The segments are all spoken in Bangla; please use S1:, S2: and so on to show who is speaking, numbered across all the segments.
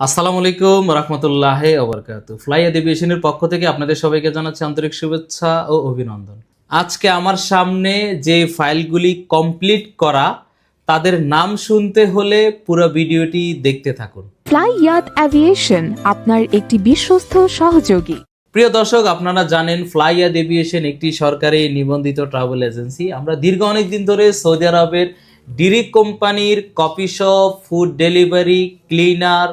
S1: আসসালামু আলাইকুম রহমতুল্লাহ ওবরকাত ফ্লাই এভিয়েশনের পক্ষ থেকে আপনাদের সবাইকে জানাচ্ছি আন্তরিক শুভেচ্ছা ও অভিনন্দন। আজকে আমার সামনে যে ফাইলগুলি কমপ্লিট করা তাদের নাম শুনতে হলে পুরো ভিডিওটি দেখতে থাকুন।
S2: ফ্লাই ইয়াত অ্যাভিয়েশন আপনার একটি বিশ্বস্ত সহযোগী।
S1: প্রিয় দর্শক আপনারা জানেন ফ্লাইয়াদ এভিয়েশন একটি সরকারি নিবন্ধিত ট্রাভেল এজেন্সি। আমরা দীর্ঘ অনেক দিন ধরে সৌদি আরবের ডিরিক কোম্পানির coffee shop food delivery cleaner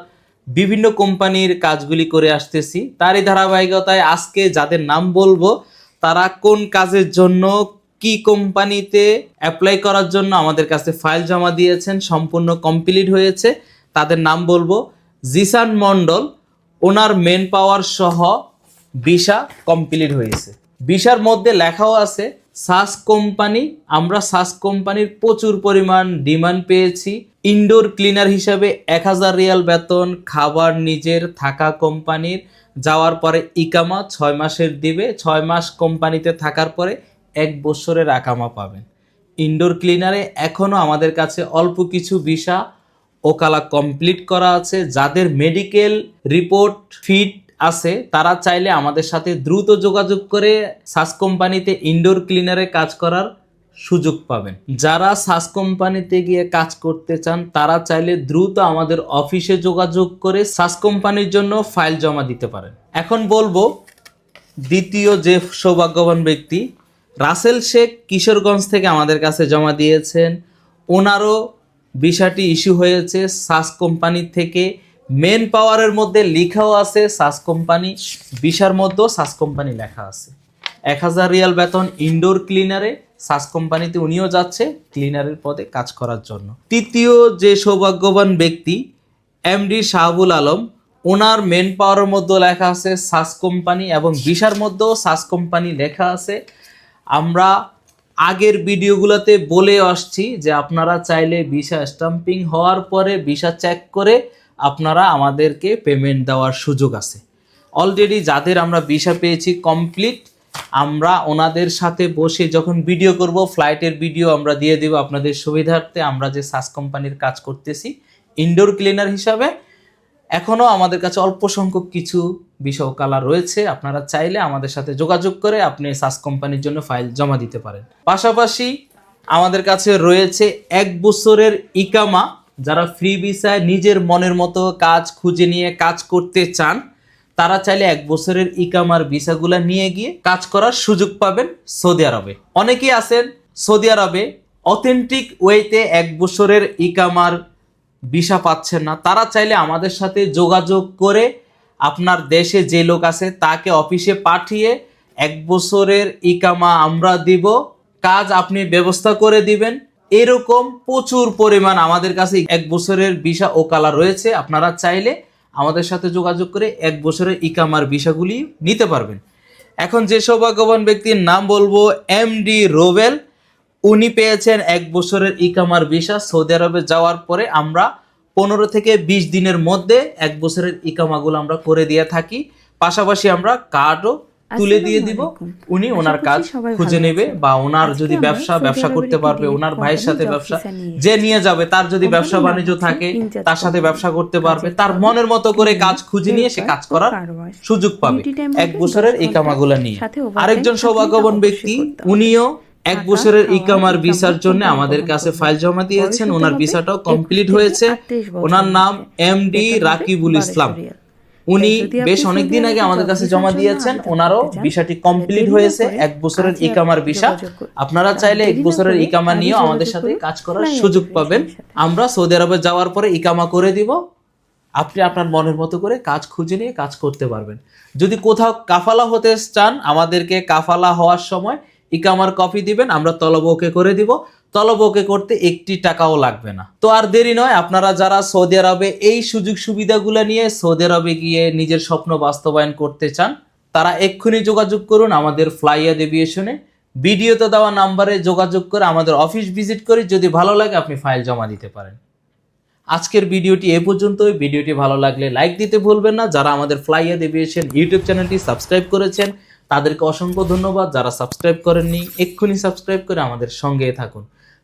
S1: বিভিন্ন কোম্পানির কাজগুলি করে আসতেছি। তারই ধারাবাহিকতায় আজকে যাদের নাম বলব, তারা কোন কাজের জন্য কি কোম্পানিতে অ্যাপ্লাই করার জন্য আমাদের কাছে ফাইল জমা দিয়েছেন, সম্পূর্ণ কমপ্লিট হয়েছে। তাদের নাম বলব, জিসান মন্ডল ওনার মেন পাওয়ার সহ ভিসা কমপ্লিট হয়েছে। ভিসার মধ্যে লেখাও আছে সাস কোম্পানি আমরা সাস কোম্পানির প্রচুর পরিমাণ ডিমান্ড পেয়েছি। ইনডোর ক্লিনার হিসাবে এক হাজার রিয়াল বেতন, খাবার নিজের, থাকা কোম্পানির যাওয়ার পরে ইকামা ছয় মাসের দিবে, ছয় মাস কোম্পানিতে থাকার পরে এক বছরের আকামা পাবেন। ইনডোর ক্লিনারে এখনও আমাদের কাছে অল্প কিছু ভিসা, ওকালা কমপ্লিট করা আছে। যাদের মেডিকেল রিপোর্ট ফিট আছে, তারা চাইলে আমাদের সাথে দ্রুত যোগাযোগ করে সাস কোম্পানিতে ইনডোর ক্লিনারে কাজ করার সুযোগ পাবেন। যারা সাস কোম্পানিতে গিয়ে কাজ করতে চান, তারা চাইলে দ্রুত আমাদের অফিসে যোগাযোগ করে সাস কোম্পানির জন্য ফাইল জমা দিতে পারেন। এখন বলব, দ্বিতীয় যে সৌভাগ্যবান ব্যক্তি, রাসেল শেখ কিশোরগঞ্জ থেকে আমাদের কাছে জমা দিয়েছেন। ওনারও বিষয়টি ইস্যু হয়েছে, সাস কোম্পানি থেকে মেন পাওয়ারের মধ্যে লেখাও আছে সাস কোম্পানি বিশার মধ্যেও সাস কোম্পানি লেখা আছে। এক হাজার রিয়াল বেতন ইনডোর ক্লিনারে সাস কোম্পানিতে উনিও যাচ্ছে ক্লিনারের পদে কাজ করার জন্য। তৃতীয় যে সৌভাগ্যবান ব্যক্তি এমডি শাহাবুল আলম, ওনার মেন পাওয়ারের মধ্যে লেখা আছে সাস কোম্পানি এবং বিশার মধ্যেও সাস কোম্পানি লেখা আছে। আমরা আগের ভিডিওগুলোতে বলে আসছি যে আপনারা চাইলে ভিসা স্টাম্পিং হওয়ার পরে ভিসা চেক করে আপনারা আমাদেরকে পেমেন্ট দেওয়ার সুযোগ আছে। অলরেডি যাদের আমরা ভিসা পেয়েছি কমপ্লিট আমরা ওনাদের সাথে বসে যখন ভিডিও করব ফ্লাইটের ভিডিও আমরা দিয়ে দেব আপনাদের সুবিধার্থে। আমরা যে সাস কোম্পানির কাজ করতেছি ইনডোর ক্লিনার হিসাবে। এখনও আমাদের কাছে অল্প সংখ্যক কিছু বিষয় কালার রয়েছে। আপনারা চাইলে আমাদের সাথে যোগাযোগ করে আপনি সাস কোম্পানির জন্য ফাইল জমা দিতে পারেন। পাশাপাশি আমাদের কাছে রয়েছে এক বছরের ইকামা। যারা ফ্রি ভিসায় নিজের মনের মতো কাজ খুঁজে নিয়ে কাজ করতে চান, তারা চাইলে এক বছরের ইকামার ভিসাগুলা নিয়ে গিয়ে কাজ করার সুযোগ পাবেন সৌদি আরবে। অনেকেই আছেন সৌদি আরবে অথেন্টিক ওয়েতে এক বছরের ইকামার ভিসা পাচ্ছেন না। তারা চাইলে আমাদের সাথে যোগাযোগ করে আপনার দেশে যে লোক আছে তাকে অফিসে পাঠিয়ে এক বছরের ইকামা আমরা দিব। কাজ আপনি ব্যবস্থা করে দিবেন। এরকম প্রচুর পরিমাণ আমাদের কাছে এক বছরের ভিসা ওকালা রয়েছে। আপনারা চাইলে আমাদের সাথে যোগাযোগ করে এক বছরের ইকামার ভিসাগুলি নিতে পারবেন। এখন যে সৌভাগ্যবান ব্যক্তির নাম বলব, এম ডি রোবেল। উনি পেয়েছেন এক বছরের ইকামার ভিসা সৌদি আরবে যাওয়ার পরে আমরা পনেরো থেকে বিশ দিনের মধ্যে এক বছরের ইকামাগুলো আমরা করে দিয়ে থাকি। পাশাপাশি আমরা কার্ডও তুলে দিয়ে দিব উনি ওনার কাজ খুঁজে নেবে বা ওনার যদি ব্যবসা ব্যবসা করতে পারবে ওনার ভাইয়ের সাথে ব্যবসা যে নিয়ে যাবে তার যদি ব্যবসা বাণিজ্য থাকে তার সাথে ব্যবসা করতে পারবে তার মনের মতো করে কাজ খুঁজে নিয়ে সে কাজ করার সুযোগ পাবে। এক বছরের এই ইকামাগুলো নিয়ে। আরেকজন সৌভাগ্যবান ব্যক্তি উনিও এক বছরের ইকামার ভিসার জন্য আমাদের কাছে ফাইল জমা দিয়েছেন। ওনার ভিসাটাও কমপ্লিট হয়েছে। ওনার নাম এমডি রাকিবুল ইসলাম। উনি বেশ অনেকদিন আগে আমাদের কাছে জমা দিয়েছেন ওনারও ভিসাটি কমপ্লিট হয়েছে এক বছরের ইকামার ভিসা আপনারা চাইলে এক বছরের ইকামা নিয়েও আমাদের সাথে কাজ করার সুযোগ পাবেন। আমরা সৌদি আরবে যাওয়ার পরে ইকামা করে দিব। আপনি আপনার মনের মতো করে কাজ খুঁজে নিয়ে কাজ করতে পারবেন। যদি কোথাও কাফালা হতে চান আমাদেরকে কাফালা হওয়ার সময় ইকামার কপি দিবেন আমরা তলব ওকে করে দিব। তলব ওকে করতে একটি টাকাও লাগবে না। তো আর দেরি নয়, আপনারা যারা সৌদি আরবে এই সুযোগ সুবিধাগুলো নিয়ে সৌদি আরবে গিয়ে নিজের স্বপ্ন বাস্তবায়ন করতে চান, তারা এক্ষুনি যোগাযোগ করুন আমাদের ফ্লাইয়াদ এভিয়েশনে ভিডিওতে দেওয়া নাম্বারে যোগাযোগ করে আমাদের অফিস ভিজিট করে যদি ভালো লাগে আপনি ফাইল জমা দিতে পারেন। আজকের ভিডিওটি এ পর্যন্তই। ভিডিওটি ভালো লাগলে লাইক দিতে ভুলবেন না। যারা আমাদের ফ্লাইয়াদ এভিয়েশন ইউটিউব চ্যানেলটি সাবস্ক্রাইব করেছেন, তাদেরকে অসংখ্য ধন্যবাদ। যারা সাবস্ক্রাইব করেননি, এক্ষুনি সাবস্ক্রাইব করে আমাদের সঙ্গে থাকুন।